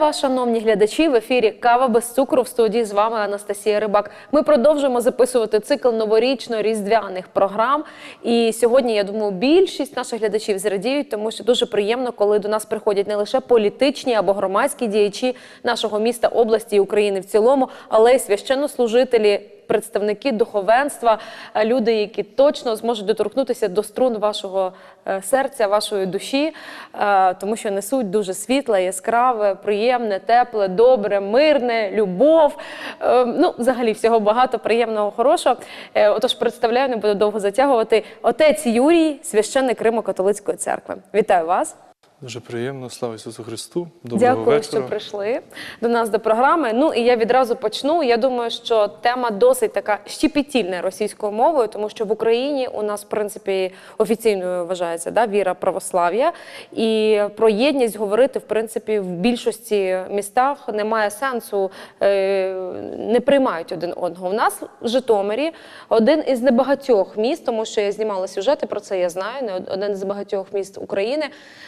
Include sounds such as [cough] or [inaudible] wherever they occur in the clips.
Вас, шановні глядачі. В ефірі Кава без цукру в студії з вами Анастасія Рибак. Ми продовжуємо записувати цикл новорічно-різдвяних програм. І сьогодні, я думаю, більшість наших глядачів зрадіють, тому що дуже приємно, коли до нас приходять не лише політичні або громадські діячі нашого міста, області і України в цілому, але й священнослужителі. Представники духовенства, е, люди, які точно зможуть доторкнутися до струн вашого е, серця, вашої душі, е, тому що несуть дуже світле, яскраве, приємне, тепле, добре, мирне, любов. Ну, взагалі, всього багато приємного, хорошого. Отож, представляю, не буду довго затягувати. Отець Юрій, священник Римо-католицької церкви. Вітаю вас. Дуже приємно, слава Ісусу Христу. Доброго Дякую, вечора. що прийшли до нас до програми. Ну і я відразу почну. Я думаю, що тема досить така щепетільна російською мовою, тому що в Україні у нас, в принципі, офіційною вважається да, віра православ'я. І про єдність говорити, в принципі, в більшості містах немає сенсу, е, не приймають один одного. У нас в Житомирі один із небагатьох міст, тому що я знімала сюжети про це, я знаю, не один з багатьох міст України,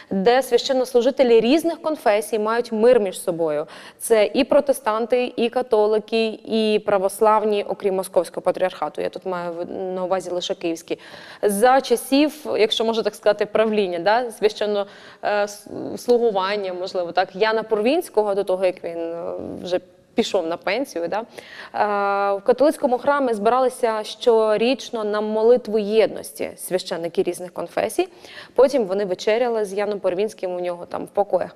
де священнослужителі різних конфесій мають мир між собою. Це і протестанти, і католики, і православні, окрім московського патріархату. Я тут маю на увазі лише київський. За часів, якщо можна так сказати, правління, да, священно е, можливо, так, Яна Порвінського до того, як він е, вже пішов на пенсію. Да? Е, В католицькому храмі збиралися щорічно на молитву єдності священники різних конфесій. Потім вони вечеряли з Яном Порвінським у нього там в покоях.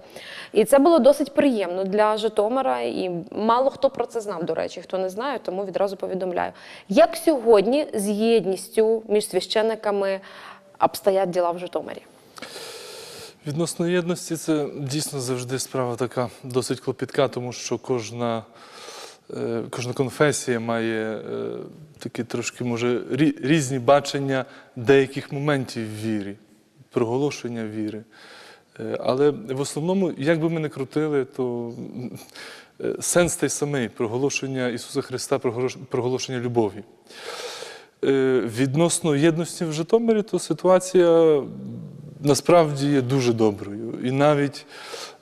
І це було досить приємно для Житомира. І мало хто про це знав, до речі, хто не знає, тому відразу повідомляю. Як сьогодні з єдністю між священниками обстоять діла в Житомирі? Відносно єдності, це дійсно завжди справа така досить клопітка, тому що кожна, е, кожна конфесія має е, такі трошки, може, різні бачення деяких моментів вірі, проголошення віри. Е, Але в основному, як би ми не крутили, то сенс той самий проголошення Ісуса Христа, проголошення любові. Відносно єдності в Житомирі, то ситуація насправді є дуже доброю. І навіть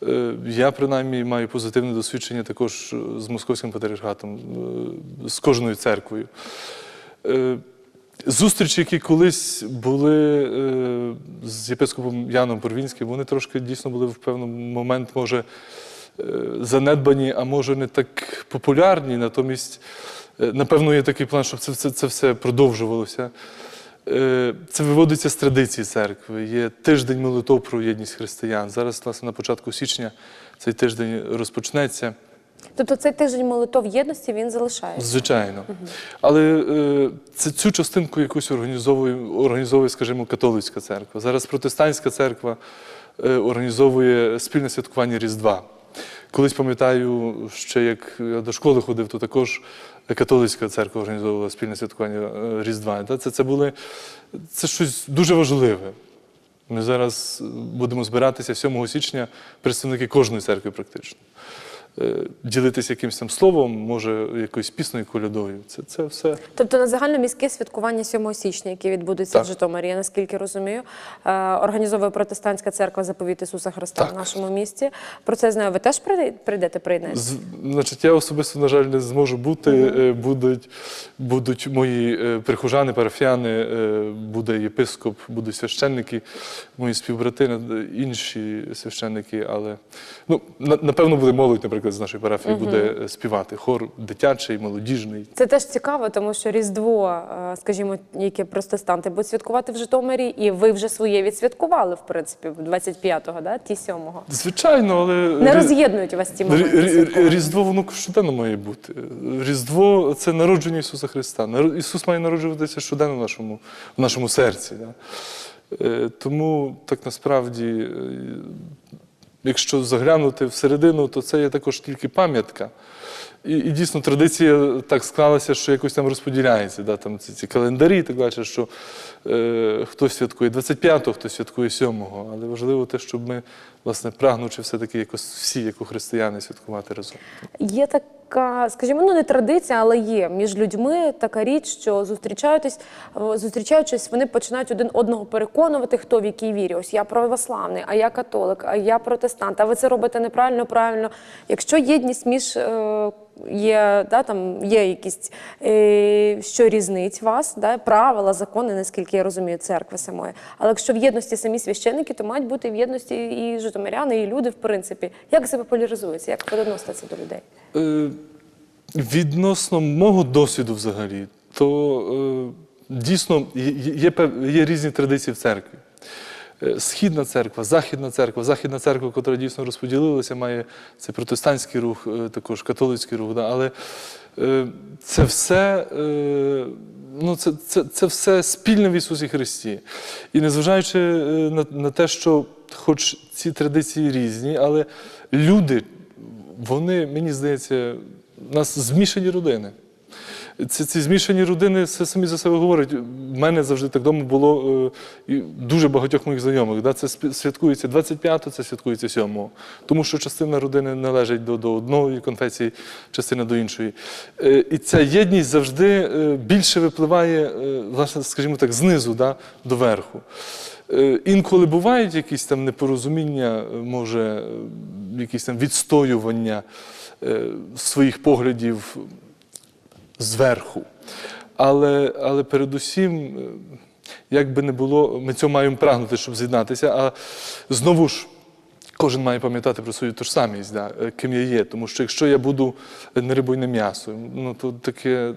е, я, принаймні, маю позитивне досвідчення також е, з московським патріархатом, е, з кожною церквою. Зустрічі, які колись були з єпископом Яном Порвінським, вони трошки дійсно були в певний момент, може, занедбані, а може не так популярні. Натомість, напевно, є такий план, щоб це, це, це все продовжувалося. Е, Це виводиться з традиції церкви. Є тиждень молитов про єдність християн. Зараз, власне, на початку січня цей тиждень розпочнеться. Тобто цей тиждень молитов єдності він залишається. Звичайно. Але е, це цю частинку якусь організовує, організовує, скажімо, католицька церква. Зараз протестантська церква е, організовує спільне святкування Різдва. Колись пам'ятаю, ще як я до школи ходив, то також католицька церква організовувала спільне святкування е, Різдва. Це, це, були, це щось дуже важливе. Ми зараз будемо збиратися 7 січня, представники кожної церкви практично. Е, Ділитися якимось там словом, може, якоюсь піснею колядою. Це, це все. Тобто на загальноміське святкування 7 січня, яке відбудеться Так. в Житомирі, я наскільки розумію, е, організовує протестантська церква заповіт Ісуса Христа Так. в нашому місті. Про це знаю. Ви теж прийдете приєднаєтесь? Значить, я особисто, на жаль, не зможу бути. Е, Будуть, будуть мої прихожани, парафіяни, буде єпископ, будуть священники, мої співбрати, е, інші священники. Але ну, напевно буде молодь, наприклад, з нашої парафії буде е, співати. Хор дитячий, молодіжний. Це теж цікаво, тому що Різдво, е, скажімо, яке протестанти будуть святкувати в Житомирі, і ви вже своє відсвяткували, в принципі, 25-го, да? ті 7-го. Звичайно, але Не роз'єднують вас ті моменти. Різдво воно щоденно має бути. Різдво це народження Ісуса Христа. Ісус має народжуватися щоденно в нашому, в нашому серці. Да? Е, Тому так насправді, якщо заглянути всередину, то це є також тільки пам'ятка. І, і дійсно традиція так склалася, що якось там розподіляється. Да? Там ці, ці календарі, і так далі, що е, хтось святкує 25-го, хтось святкує 7-го. Але важливо те, щоб ми власне, прагнучи все-таки якось всі, як у християни, святкувати разом. Є така, скажімо, ну не традиція, але є між людьми така річ, що зустрічаючись, е, зустрічаючись, вони починають один одного переконувати, хто в якій вірі. Ось я православний, а я католик, а я протестант. А ви це робите неправильно, правильно. Якщо єдність між е, є, да, там є якісь, е, що різнить вас, да, правила, закони, наскільки я розумію, церкви самої. Але якщо в єдності самі священники, то мають бути в єдності і житомиряни, і люди, в принципі. Як це популяризується? Як ви до людей? Е, Відносно мого досвіду взагалі, то е, дійсно є, є, є різні традиції в церкві. Е, Східна церква, Західна церква, Західна церква, яка дійсно розподілилася, має це протестантський рух, е, також католицький рух. Але е, це все, ну, це, це, це все спільне в Ісусі Христі. І незважаючи на, на те, що хоч ці традиції різні, але люди, вони, мені здається, у нас змішані родини. Ці, ці змішані родини все самі за себе говорять. У мене завжди так вдома було е, дуже багатьох моїх знайомих. Да? Це святкується 25-го, це святкується 7-го. Тому що частина родини належить до, до одної конфесії, частина до іншої. Е, І ця єдність завжди е, більше випливає, власне, скажімо так, знизу да, до верху. Інколи бувають якісь там непорозуміння, може, якісь там відстоювання своїх поглядів зверху. Але, але передусім, е, як би не було, ми цього маємо прагнути, щоб з'єднатися. А знову ж, кожен має пам'ятати про свою тожсамість, да, е, ким я є. Тому що якщо я буду не рибою, не м'ясо, ну то таке.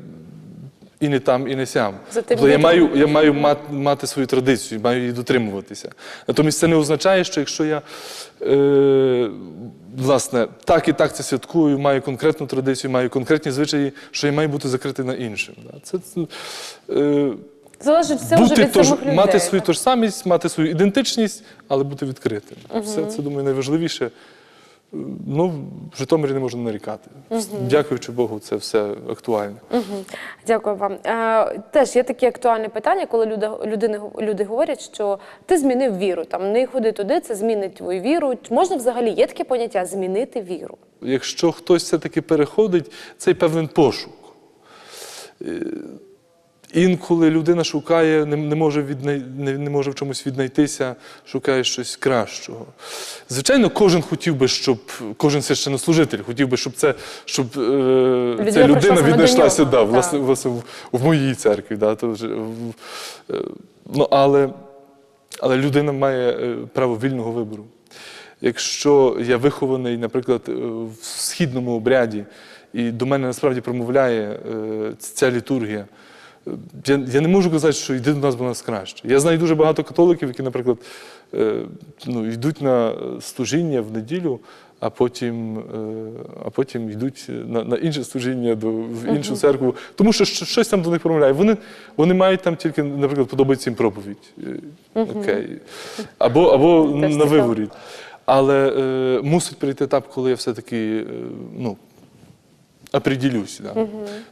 І не там, і не сям. Тобто я маю, я маю мати, мати свою традицію, маю її дотримуватися. Натомість це не означає, що якщо я е, власне так і так це святкую, маю конкретну традицію, маю конкретні звичаї, що я маю бути закритий на іншим. Це, це, е, Залежить все вже бути від тож, самих людей. мати свою тожсамість, мати свою ідентичність, але бути відкритим. Все це, думаю, найважливіше. Е, Ну, в Житомирі не можна нарікати. Дякуючи Богу, це все актуально. Дякую вам. Е, теж є такі актуальні питання, коли люди, людини, люди говорять, що ти змінив віру. Там не ходи туди, це змінить твою віру. Можна взагалі є таке поняття змінити віру? Якщо хтось все-таки переходить, це й певний пошук. Інколи людина шукає, не, не, може віднай, не, не може в чомусь віднайтися, шукає щось кращого. Звичайно, кожен хотів би, щоб кожен священнослужитель хотів би, щоб це, щоб е, Людина ця людина віднайшлася да, власне, власне в, в моїй церкві. Да, то вже, в, е, ну, але, але людина має е, право вільного вибору. Якщо я вихований, наприклад, е, в східному обряді, і до мене насправді промовляє е, ця літургія, я, я не можу казати, що йди до нас, бо нас краще. Я знаю дуже багато католиків, які, наприклад, е, ну, йдуть на служіння в неділю, а потім, е, а потім йдуть на, на інше служіння до, в іншу церкву, тому що щось там до них промовляє. Вони, вони мають там тільки, наприклад, подобається їм проповідь. Е, Окей. Або, або на виворіт. Але е, мусить прийти етап, коли я все-таки е, ну, оприділюсь. Да.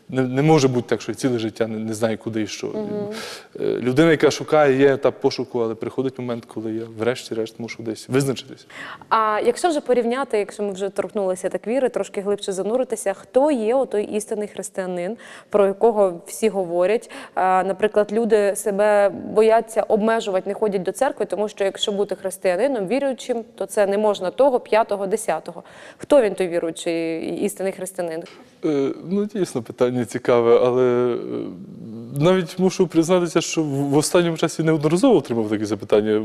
Не, не може бути так, що я ціле життя не, не знаю, куди і що. Е, людина, яка шукає, є етап пошуку, але приходить момент, коли я врешті-решт мушу десь визначитись. А якщо вже порівняти, якщо ми вже торкнулися так віри, трошки глибше зануритися, хто є отой істинний християнин, про якого всі говорять? Наприклад, люди себе бояться обмежувати, не ходять до церкви, тому що якщо бути християнином, віруючим, то це не можна того, п'ятого, десятого. Хто він той віруючий істинний християнин? Е, ну, дійсно, питання цікаве, але е, навіть мушу признатися, що в, останньому часі неодноразово отримав такі запитання.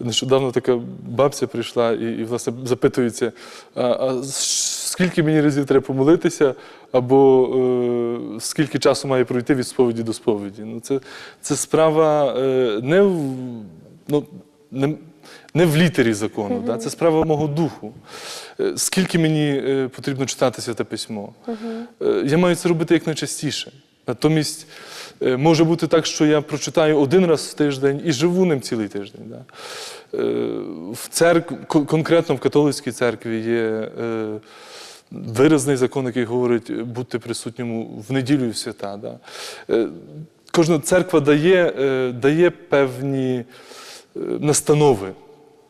Нещодавно така бабця прийшла і, і власне, запитується, а, а скільки мені разів треба помолитися, або е, скільки часу має пройти від сповіді до сповіді. Ну, це, це справа е, не. Ну, не, не в літері закону, да? це справа мого духу. Е, Скільки мені е, потрібно читати святе письмо? Е, Я маю це робити якнайчастіше. Натомість може бути так, що я прочитаю один раз в тиждень і живу ним цілий тиждень. Да? В церкві, конкретно в католицькій церкві є виразний закон, який говорить бути присутньому в неділю і в свята. Да? Кожна церква дає, дає певні настанови.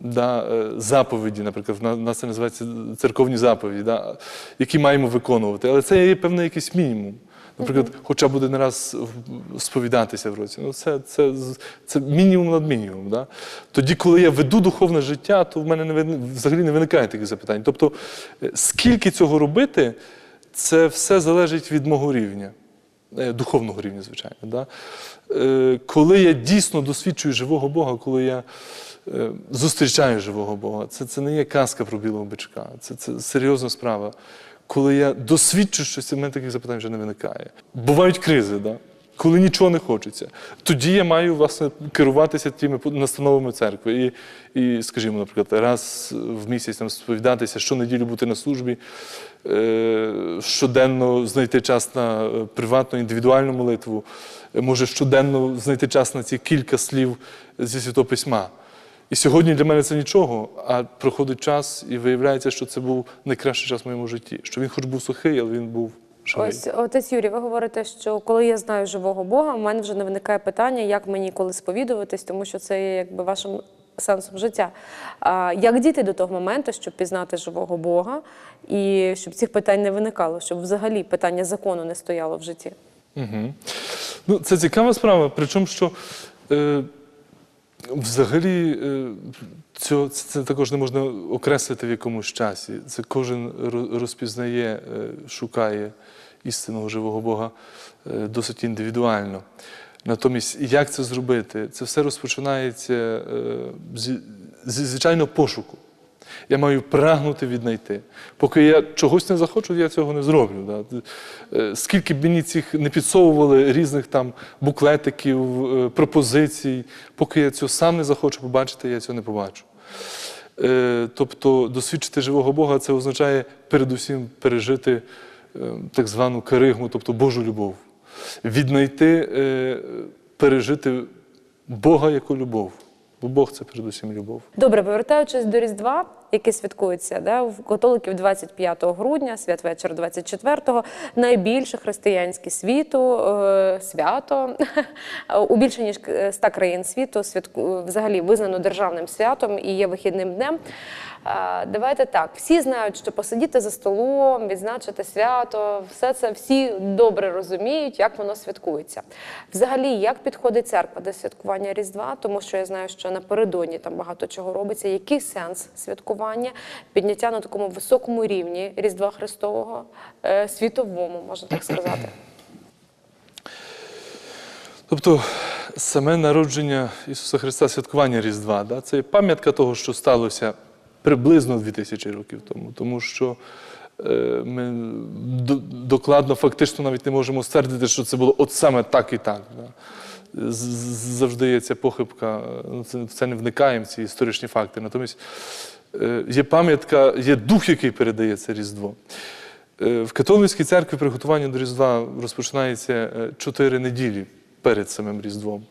да, е, заповіді, наприклад, на нас це називається церковні заповіді, да, які маємо виконувати. Але це є певний якийсь мінімум. Наприклад, хоча б один раз сповідатися в році. Ну, це, це, це мінімум над мінімум. Да? Тоді, коли я веду духовне життя, то в мене не, взагалі не виникає таких запитань. Тобто, е, скільки цього робити, це все залежить від мого рівня. Е, Духовного рівня, звичайно. Да? Е, Коли я дійсно досвідчую живого Бога, коли я е, зустрічаю живого Бога, це, це не є казка про білого бичка, це, це серйозна справа. Коли я досвідчу щось, в мене таких запитань вже не виникає. Бувають кризи, да? Коли нічого не хочеться. Тоді я маю власне керуватися тими настановами церкви. І, і скажімо, наприклад, раз в місяць там сповідатися, щонеділю бути на службі, е, щоденно знайти час на е, приватну індивідуальну молитву, е, може щоденно знайти час на ці кілька слів зі Святого Письма. І сьогодні для мене це нічого, а проходить час, і виявляється, що це був найкращий час в моєму житті. Що він хоч був сухий, але він був Ось отець Юрій, ви говорите, що коли я знаю живого Бога, у мене вже не виникає питання, як мені коли сповідуватись, тому що це є якби вашим сенсом життя. А як дійти до того моменту, щоб пізнати живого Бога, і щоб цих питань не виникало, щоб взагалі питання закону не стояло в житті? Угу. Ну, це цікава справа, причому що е, взагалі е, цього, це, також не можна окреслити в якомусь часі. Це кожен ро- розпізнає, е, шукає істинного живого Бога е, досить індивідуально. Натомість, як це зробити? Це все розпочинається зі звичайного пошуку. Я маю прагнути віднайти. Поки я чогось не захочу, я цього не зроблю. Да. Е, Скільки б мені цих не підсовували різних там буклетиків, е, пропозицій, поки я цього сам не захочу побачити, я цього не побачу. Е, Тобто досвідчити живого Бога це означає передусім пережити так звану каригму, тобто Божу любов. Віднайти, пережити Бога як любов. Бо Бог це передусім любов. Добре, повертаючись до Різдва, яке святкується да, в католиків 25 грудня, святвечір 24-го, найбільше християнське світу, е, свято [laughs] у більше ніж 100 країн світу святку, взагалі визнано державним святом і є вихідним днем. Е, Давайте так, всі знають, що посидіти за столом, відзначити свято, все це всі добре розуміють, як воно святкується. Взагалі, як підходить церква до святкування Різдва, тому що я знаю, що напередодні там багато чого робиться. Який сенс святкування, підняття на такому високому рівні Різдва Христового, е, світовому, можна так сказати? Тобто саме народження Ісуса Христа, святкування Різдва, да, це пам'ятка того, що сталося приблизно 2000 років тому. Тому що е, ми докладно, фактично навіть не можемо ствердити, що це було от саме так і так. Завжди є ця похибка, ну, це, в не вникаємо, ці історичні факти. Натомість є пам'ятка, є дух, який передає це Різдво. Е, В католицькій церкві приготування до Різдва розпочинається е, чотири неділі перед самим Різдвом.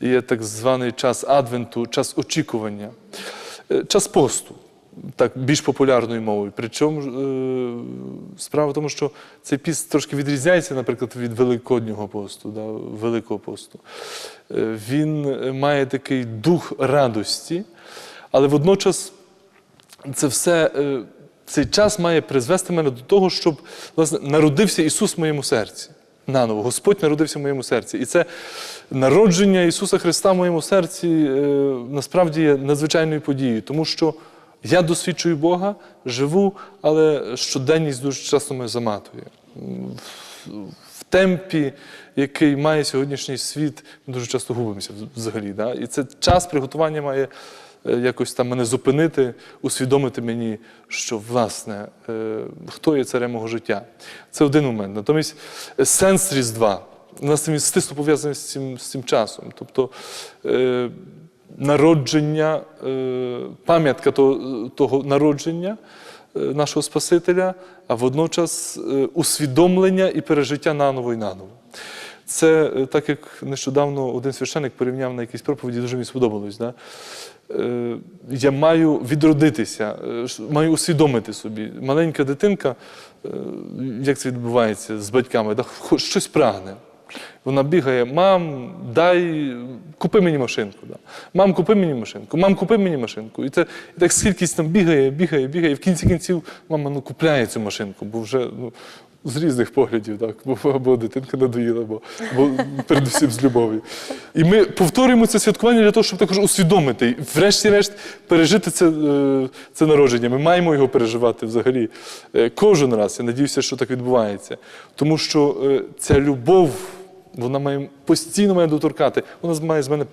Є так званий час Адвенту, час очікування, е, час посту, так більш популярною мовою. Причому е, справа в тому, що цей піст трошки відрізняється, наприклад, від Великоднього посту, да, Великого посту. Е, Він е, має такий дух радості, але водночас це все, е, цей час має призвести мене до того, щоб власне, народився Ісус в моєму серці. Наново, Господь народився в моєму серці. І це народження Ісуса Христа в моєму серці е, насправді є надзвичайною подією, тому що я досвідчую Бога, живу, але щоденність дуже часто мене заматує. В- темпі, який має сьогоднішній світ, ми дуже часто губимося взагалі. Да? І це час приготування має якось там мене зупинити, усвідомити мені, що власне е, хто є царем мого життя. Це один момент. Натомість е, сенс Різдва у нас він стисло пов'язаний з цим, з цим часом. Тобто е, народження, е, пам'ятка того, того народження е, нашого Спасителя, а водночас е, усвідомлення і пережиття наново і наново. Це е, так, як нещодавно один священик порівняв на якійсь проповіді, дуже мені сподобалось. Да? Е, Я маю відродитися, е, маю усвідомити собі. Маленька дитинка, е, як це відбувається з батьками, щось прагне. Вона бігає, мам, дай, купи мені машинку. Да. Мам, купи мені машинку, мам, купи мені машинку. І, це, і так скількись там бігає, бігає, бігає. І в кінці кінців мама ну, купляє цю машинку, бо вже ну, з різних поглядів, так, бо, або дитинка надоїла, або, або передусім з любов'ю. І ми повторюємо це святкування для того, щоб також усвідомити, і врешті-решт пережити це, е, це народження. Ми маємо його переживати взагалі е, кожен раз. Я надіюся, що так відбувається. Тому що е, ця любов, вона має постійно має доторкати. Вона має з мене,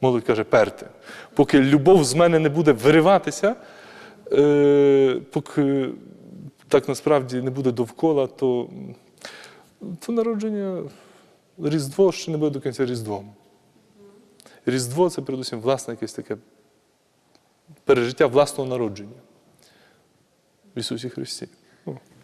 молодь каже, перти. Поки любов з мене не буде вириватися, поки так насправді не буде довкола, то, то народження Різдво ще не буде до кінця Різдвом. Різдво це передусім власне якесь таке пережиття власного народження в Ісусі Христі.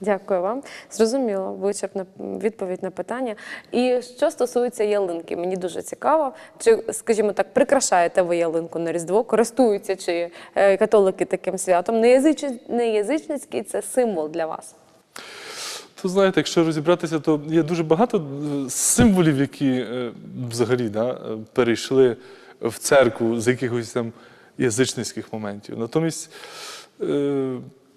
Дякую вам. Зрозуміло, вичерпна відповідь на питання. І що стосується ялинки, мені дуже цікаво, чи, скажімо так, прикрашаєте ви ялинку на Різдво, користуються чи е, католики таким святом? Неязич- Неязичницький це символ для вас. То знаєте, якщо розібратися, то є дуже багато е, символів, які е, взагалі да, перейшли в церкву з якихось там язичницьких моментів. Натомість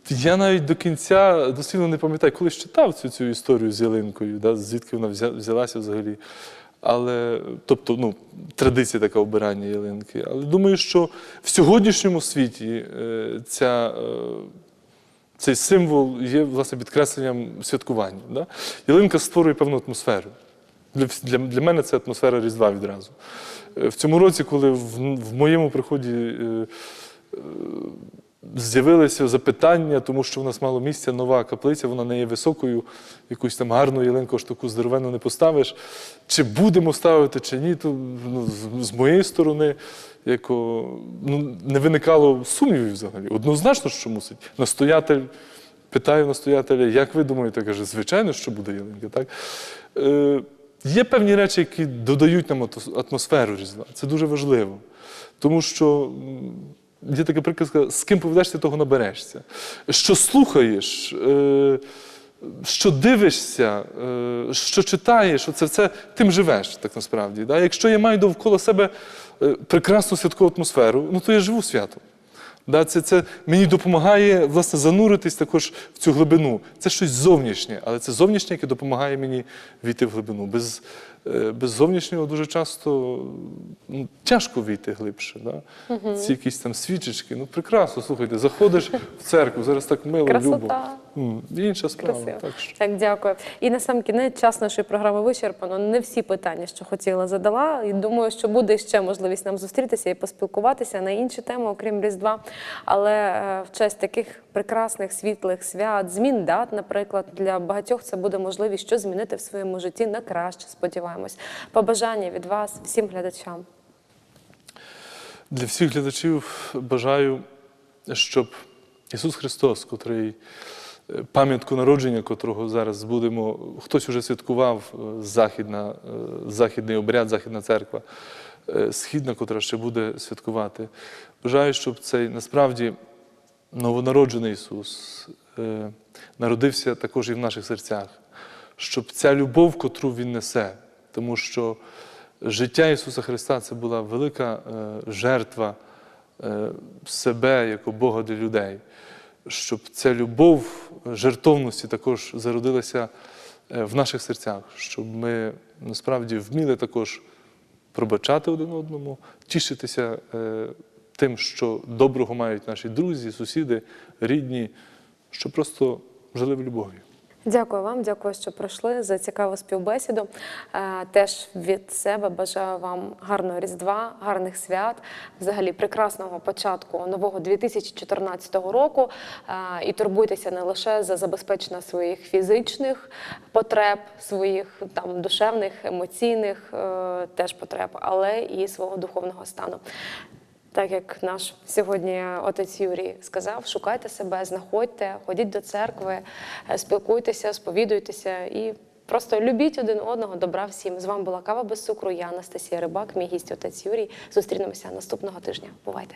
я навіть до кінця дослівно не пам'ятаю, колись читав цю, цю історію з ялинкою, да, звідки вона взялася взагалі. Але, тобто, ну, традиція така обирання ялинки. Але думаю, що в сьогоднішньому світі е, ця. е, цей символ є власне підкресленням святкування. Да? Ялинка створює певну атмосферу. Для, для, для мене це атмосфера Різдва відразу. Е, В цьому році, коли в, в моєму приході з'явилися запитання, тому що в нас мало місця, нова каплиця, вона не є високою, якусь там гарну ялинку, аж таку здоровенну не поставиш. Чи будемо ставити, чи ні, то ну, з, з моєї сторони яко, ну, не виникало сумнівів взагалі. Однозначно, що мусить. Настоятель, питаю настоятеля, як ви думаєте, каже, звичайно, що буде ялинка. Так? Е, є певні речі, які додають нам атмосферу Різдва. Це дуже важливо. Тому що є така приказка, з ким поведешся, того наберешся. Що слухаєш, е, що дивишся, е, що читаєш, оце все тим живеш, так насправді. Якщо я маю довкола себе е, прекрасну святкову атмосферу, ну то я живу святом. Це, це мені допомагає власне зануритись також в цю глибину. Це щось зовнішнє, але це зовнішнє, яке допомагає мені війти в глибину. Без, без зовнішнього дуже часто ну, тяжко війти глибше. Да? Ці якісь там свічечки. Ну прекрасно, слухайте, заходиш в церкву, зараз так мило, Красота. любо. Інша справа. Красиво. Так що. Так, дякую. І на сам кінець час нашої програми вичерпано. Не всі питання, що хотіла, задала. І думаю, що буде ще можливість нам зустрітися і поспілкуватися на інші теми, окрім Різдва. Але е, в честь таких прекрасних світлих свят, змін дат, наприклад, для багатьох це буде можливість що змінити в своєму житті на краще. Сподіваємось. Побажання від вас всім глядачам. Для всіх глядачів бажаю, щоб Ісус Христос, котрий е, пам'ятку народження, котрого зараз будемо, хтось уже святкував е, західна, е, західний обряд, західна церква, східна, котра ще буде святкувати. Бажаю, щоб цей насправді новонароджений Ісус е, народився також і в наших серцях, щоб ця любов, котру Він несе, тому що життя Ісуса Христа це була велика е, жертва е, себе як Бога для людей, щоб ця любов жертовності також зародилася в наших серцях, щоб ми насправді вміли також пробачати один одному, тішитися тим, що доброго мають наші друзі, сусіди, рідні, що просто жили в любові. Дякую вам, дякую, що прийшли за цікаву співбесіду. Е, Теж від себе бажаю вам гарного різдва, гарних свят, взагалі прекрасного початку нового 2014 року. Е, І турбуйтеся не лише за забезпечення своїх фізичних потреб, своїх там душевних, емоційних е, теж потреб, але і свого духовного стану. Так як наш сьогодні отець Юрій сказав, шукайте себе, знаходьте, ходіть до церкви, е, спілкуйтеся, сповідуйтеся і просто любіть один одного, добра всім. З вами була кава без цукру. Я Анастасія Рибак, мій гість отець Юрій. Зустрінемося наступного тижня. Бувайте!